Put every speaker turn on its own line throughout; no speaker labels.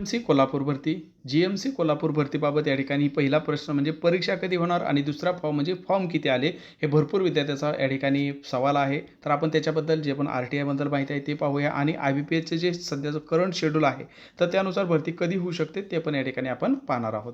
M C Kolhapur भरती G M C Kolhapur भरतीबाबत या ठिकाणी पहिला प्रश्न म्हणजे परीक्षा कधी होणार आणि दुसरा फॉर्म म्हणजे फॉर्म किती आले हे भरपूर विद्यार्थ्याचा या ठिकाणी सवाल आहे. तर आपण त्याच्याबद्दल जे पण आर टी आयबद्दल माहिती आहे ते पाहूया आणि आय बी पी एसचे जे सध्याचं करंट शेड्यूल आहे तर त्यानुसार भरती कधी होऊ शकते ते पण या ठिकाणी आपण पाहणार आहोत.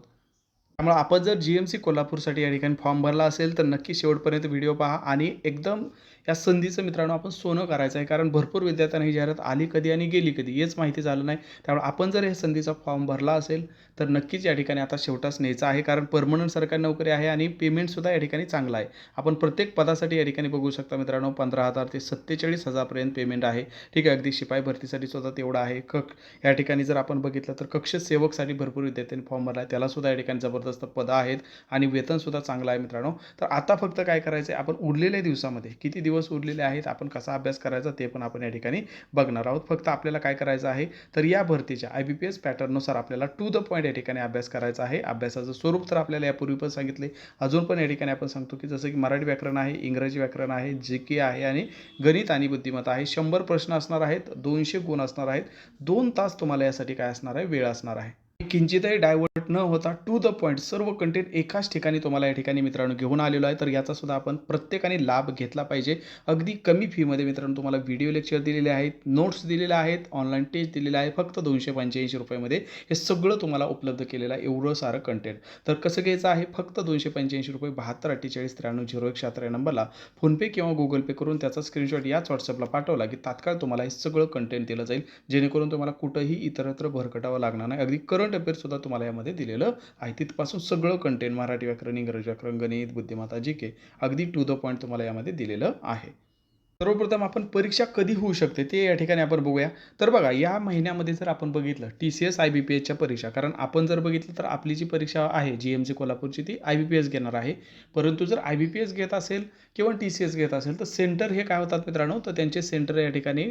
त्यामुळे आपण जर जी एम सी कोल्हापूरसाठी या ठिकाणी फॉर्म भरला असेल तर नक्की शेवटपर्यंत व्हिडिओ पहा आणि एकदम या संधीचं मित्रांनो आपण सोनं करायचं आहे. कारण भरपूर विद्यार्थ्यांना ही जाहिरात आली कधी आणि गेली कधी हेच माहिती झालं नाही. त्यामुळे आपण जर या संधीचा फॉर्म भरला असेल तर नक्कीच या ठिकाणी आता शेवटाच न्यायचा आहे. कारण परमनंट सरकारी नोकरी आहे आणि पेमेंटसुद्धा या ठिकाणी चांगला आहे. आपण प्रत्येक पदासाठी या ठिकाणी बघू शकता मित्रांनो पंधरा हजार ते सत्तेचाळीस हजारपर्यंत पेमेंट आहे. ठीक आहे अगदी शिपाई भरतीसाठी सुद्धा तेवढं आहे. कक या ठिकाणी जर आपण बघितलं तर कक्ष सेवकसाठी भरपूर विद्यार्थ्यांनी फॉर्म भरला आहे. त्यालासुद्धा या ठिकाणी जबरदस्त पदं आहेत आणि वेतनसुद्धा चांगलं आहे मित्रांनो. तर आता फक्त काय करायचं आहे आपण उरलेल्या दिवसामध्ये किती दिवस उरलेले आहेत. आपण कसा अभ्यास करायचा ते पण आपण या ठिकाणी बघणार आहोत. फक्त आपल्याला काय करायचं आहे? तर या भरतीच्या आय बी पी एस पॅटर्ननुसार आपल्याला टू द पॉईंट या ठिकाणी अभ्यास करायचा आहे. अभ्यासाचं स्वरूप तर आपल्याला यापूर्वी पण सांगितले. अजून पण या ठिकाणी आपण सांगतो की जसं की मराठी व्याकरण आहे इंग्रजी व्याकरण आहे जी के आहे आणि गणित आणि बुद्धिमत्ता आहे शंभर प्रश्न असणार आहेत. दोनशे गुण असणार आहेत. दोन तास तुम्हाला यासाठी काय असणार आहे? वेळ असणार आहे. किंचितही डायव्हर्ट न होता टू द पॉईंट सर्व कंटेंट एकाच ठिकाणी तुम्हाला या ठिकाणी मित्रांनो घेऊन आलेलो आहे. तर याचा सुद्धा आपण प्रत्येकाने लाभ घेतला पाहिजे. अगदी कमी फीमध्ये मित्रांनो तुम्हाला व्हिडिओ लेक्चर दिलेले आहेत नोट्स दिलेले आहेत ऑनलाईन टेस्ट दिलेले आहे फक्त दोनशे पंच्याऐंशी रुपयामध्ये हे सगळं तुम्हाला उपलब्ध केलेलं आहे एवढं सारं कंटेंट तर कसं घ्यायचं आहे? फक्त दोनशे पंच्याऐंशी रुपये बहात्तर अठ्ठेचाळीस त्र्याण्णव झिरो एक सतरा या नंबरला फोनपे किंवा गुगल पे करून त्याचा स्क्रीनशॉट याच व्हॉट्सअपला पाठवला की तात्काळ तुम्हाला हे सगळं कंटेंट दिलं जाईल. जेणेकरून तुम्हाला कुठंही इतरत्र भरकटावं लागणार नाही. अगदी करंट अफेअरसुद्धा तुम्हाला यामध्ये दिलेलं आहे. तिथपासून सगळं कंटेंट मराठी व्याकरण इंग्रजी व्याकरण गणित बुद्धिमत्ता जी के अगदी टू द पॉईंट तुम्हाला यामध्ये दिलेलं आहे. सर्वप्रथम आपण परीक्षा कधी होऊ शकते ते या ठिकाणी आपण बघूया. तर बघा या महिन्यामध्ये जर आपण बघितलं T C S I B P एसच्या परीक्षा कारण आपण जर बघितलं तर आपली जी परीक्षा आहे जी एम सी कोल्हापूरची ती आय बी पी एस घेणार आहे. परंतु जर आय बी पी एस घेत असेल किंवा टी सी एस घेत असेल तर सेंटर हे काय होतात मित्रांनो? तर त्यांचे सेंटर या ठिकाणी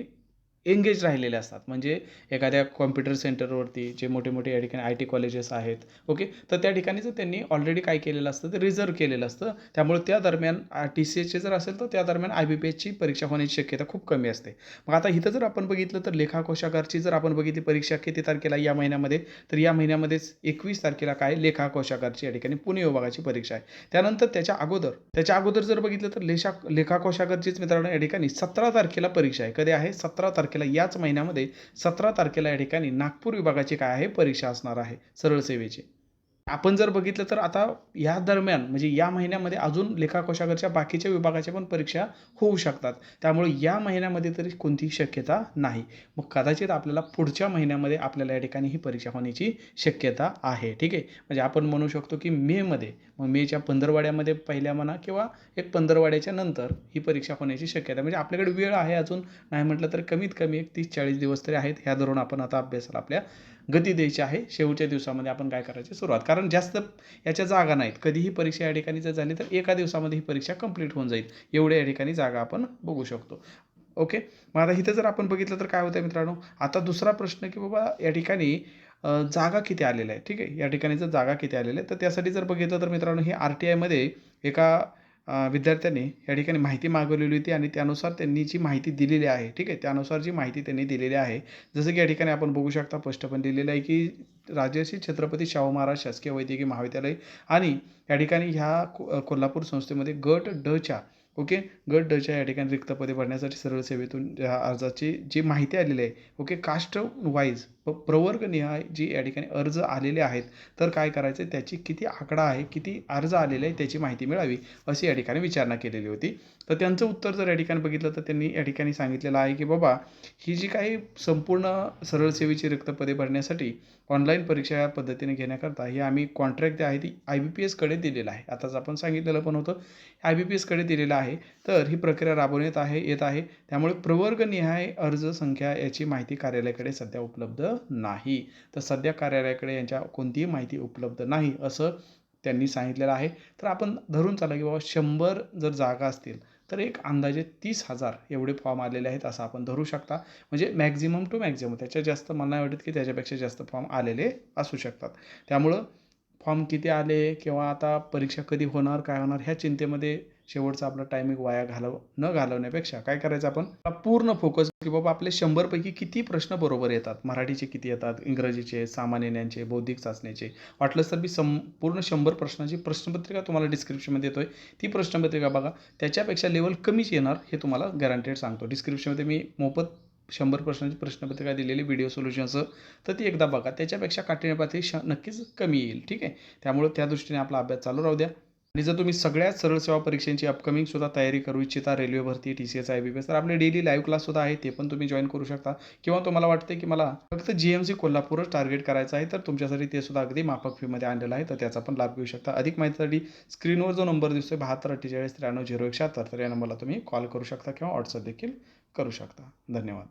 एंगेज राहिलेले असतात. म्हणजे एखाद्या कॉम्प्युटर सेंटरवरती जे मोठे मोठे या ठिकाणी आय टी कॉलेजेस आहेत. ओके तर त्या ठिकाणी जर त्यांनी ऑलरेडी काय केलेलं असतं ते रिझर्व केलेलं असतं. त्यामुळे त्या दरम्यान टी सी एसचे जर असेल तर त्या दरम्यान आय बी पी एसची परीक्षा होण्याची शक्यता खूप कमी असते. मग आता इथं जर आपण बघितलं तर लेखा कोशागारची जर आपण बघितली परीक्षा किती तारखेला या महिन्यामध्ये तर या महिन्यामध्येच एकवीस तारखेला काय लेखा कोशागारची या ठिकाणी पुणे विभागाची परीक्षा आहे. त्यानंतर त्याच्या अगोदर त्याच्या अगोदर जर बघितलं तर लेशा लेखा कोशागारचीच मित्रांनो या ठिकाणी सतरा तारखेला परीक्षा आहे. कधी आहे? सतरा तारखेला. याच महिन्यामध्ये सतरा तारखेला या ठिकाणी नागपूर विभागाची काय आहे? परीक्षा असणार आहे. सरळ सेवेची. आपण जर बघितलं तर आता या दरम्यान म्हणजे या महिन्यामध्ये अजून लेखाकोशाघरच्या बाकीच्या विभागाच्या पण परीक्षा होऊ शकतात. त्यामुळे या महिन्यामध्ये तरी कोणतीही शक्यता नाही. मग कदाचित आपल्याला पुढच्या महिन्यामध्ये आपल्याला या ठिकाणी ही परीक्षा होण्याची शक्यता आहे. ठीक आहे? म्हणजे आपण म्हणू शकतो की मेमध्ये मग मेच्या पंधरवाड्यामध्ये पहिल्या म्हणा किंवा एक पंधरवाड्याच्या नंतर ही परीक्षा होण्याची शक्यता. म्हणजे आपल्याकडे वेळ आहे अजून नाही म्हटलं तर कमीत कमी एक तीस चाळीस दिवस तरी आहेत. ह्या धरून आपण आता अभ्यासाला आपल्या गती द्यायची आहे. शेवटच्या दिवसामध्ये आपण काय करायची? सुरुवात कारण जास्त याच्या जागा नाहीत. कधीही परीक्षा या ठिकाणी जर झाली तर एका दिवसामध्ये ही परीक्षा कंप्लीट होऊन जाईल. एवढ्या या ठिकाणी जागा आपण बघू शकतो. ओके मग आता इथं जर आपण बघितलं तर काय होतं मित्रांनो? आता दुसरा प्रश्न की बाबा या ठिकाणी जागा किती आलेल्या आहे ठीक आहे? या ठिकाणी जर जागा किती आलेल्या आहे तर त्यासाठी जर बघितलं तर मित्रांनो हे आर टी आयमध्ये एका विद्यार्थ्याने या ठिकाणी माहिती मागवलेली होती आणि त्यानुसार त्यांनी जी माहिती दिलेली आहे ठीक आहे? त्यानुसार जी माहिती त्यांनी दिलेली आहे जसं की या ठिकाणी आपण बघू शकता स्पष्ट पण दिलेलं आहे की राजर्षी छत्रपती शाहू महाराज शासकीय वैद्यकीय महाविद्यालय आणि या ठिकाणी ह्या को कोल्हापूर संस्थेमध्ये गट डच्या ओके? गट डच्या या ठिकाणी रिक्त पदे भरण्यासाठी सरळ सेवेतून या अर्जाची जी माहिती आलेली आहे ओके? कास्ट वाईज व प्रवर्गनिहाय जी या ठिकाणी अर्ज आलेले आहेत तर काय करायचं त्याची किती आकडा आहे किती अर्ज आलेले आहे त्याची माहिती मिळावी अशी या ठिकाणी विचारणा केलेली होती. तर त्यांचं उत्तर जर या ठिकाणी बघितलं तर त्यांनी या ठिकाणी सांगितलेलं आहे की बाबा ही जी काही संपूर्ण सरळ सेवेची रिक्त पदे भरण्यासाठी ऑनलाईन परीक्षा या पद्धतीने घेण्याकरता ही आम्ही कॉन्ट्रॅक्ट जे आहे ती आय बी पी एसकडे दिलेलं आहे. आताच आपण सांगितलेलं पण होतं. आय बी पी एसकडे दिलेलं आहे. तर ही प्रक्रिया राबवण्यात आहे येत आहे. त्यामुळे प्रवर्गनिहाय अर्ज संख्या याची माहिती कार्यालयाकडे सध्या उपलब्ध नाही. तर सध्या कार्यालयाकडे यांच्या कोणतीही माहिती उपलब्ध नाही असं त्यांनी सांगितलेलं आहे. तर आपण धरून चाला की बाबा शंभर जर जागा असतील तर एक अंदाजे तीस हजार एवढे फॉर्म आलेले आहेत असं आपण धरू शकता. म्हणजे मॅक्झिमम टू मॅक्झिमम त्याच्या जास्त मला नाही वाटत की त्याच्यापेक्षा जास्त फॉर्म आलेले असू शकतात. त्यामुळं फॉर्म किती आले किंवा आता परीक्षा कधी होणार काय होणार ह्या चिंतेमध्ये शेवटचा आपला टायमिंग वाया घालव न घालवण्यापेक्षा काय करायचं आपण? पूर्ण फोकस की बाबा आपले शंभरपैकी किती प्रश्न बरोबर येतात? मराठीचे किती येतात? इंग्रजीचे सामान्य ज्ञानचे बौद्धिक चाचणीचे. वाटलंच तर मी सं पूर्ण शंभर प्रश्नाची प्रश्नपत्रिका तुम्हाला डिस्क्रिप्शनमध्ये येतोय आहे ती प्रश्नपत्रिका बघा. त्याच्यापेक्षा लेवल कमीच येणार हे तुम्हाला गॅरंटेड सांगतो. डिस्क्रिप्शनमध्ये मी मोफत शंभर प्रश्नांची प्रश्नपत्रिका दिलेली व्हिडिओ सोल्युशनचं तर ती एकदा बघा. त्याच्यापेक्षा काठिण्य पातळी श नक्कीच कमी येईल. ठीक आहे? त्यामुळे त्या दृष्टीने आपला अभ्यास चालू राहू द्या. आणि जर तुम्ही सगळ्यात सरळ सेवा परीक्षांची अपकमिंग सुद्धा तयारी करू इच्छिता रेल्वे भरती T C S I B P S तर आपले डेली लाईव्ह क्लास सुद्धा आहे ते पण तुम्ही जॉईन करू शकता. किंवा तुम्हाला वाटते की मला फक्त जी एम सी कोल्हापूरच टार्गेट करायचं आहे तर तुमच्यासाठी ते सुद्धा अगदी माफक फीमध्ये आणलेलं आहे तर त्याचा पण लाभ घेऊ शकता. अधिक माहितीसाठी स्क्रीनवर जो नंबर दिसतोय बहात्तर अठ्ठेचाळीस त्र्याण्णव झिरो एक शहात्तर तर या नंबरला तुम्ही कॉल करू शकता किंवा व्हॉट्सअप देखील करू शकता. धन्यवाद.